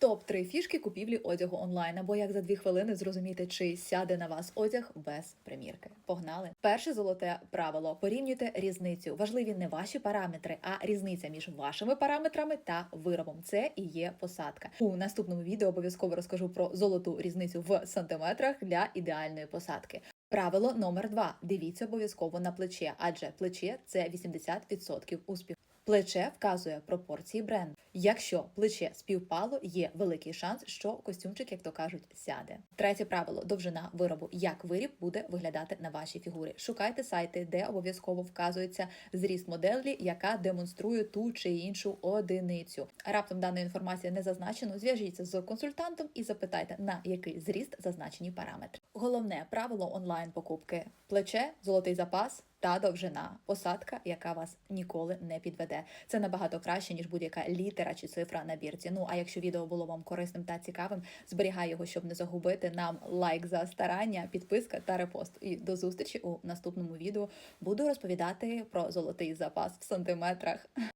Топ 3 фішки купівлі одягу онлайн, або як за дві хвилини зрозуміти, чи сяде на вас одяг без примірки. Погнали! Перше золоте правило: порівнюйте різницю. Важливі не ваші параметри, а різниця між вашими параметрами та виробом. Це і є посадка. У наступному відео обов'язково розкажу про золоту різницю в сантиметрах для ідеальної посадки. Правило номер два: дивіться обов'язково на плече, адже плече це 80% успіху. Плече вказує пропорції бренду. Якщо плече співпало, є великий шанс, що костюмчик, як то кажуть, сяде. Третє правило довжина виробу. Як виріб буде виглядати на вашій фігурі. Шукайте сайти, де обов'язково вказується зріст моделі, яка демонструє ту чи іншу одиницю. Раптом дана інформація не зазначено. Зв'яжіться з консультантом і запитайте, на який зріст зазначені параметри. Головне правило онлайн покупки: плече, золотий запас. Та довжина посадка, яка вас ніколи не підведе. Це набагато краще ніж будь-яка літера чи цифра на бірці. Ну а якщо відео було вам корисним та цікавим, зберігай його, щоб не загубити. Нам лайк за старання, підписка та репост. І до зустрічі у наступному відео буду розповідати про золотий запас в сантиметрах.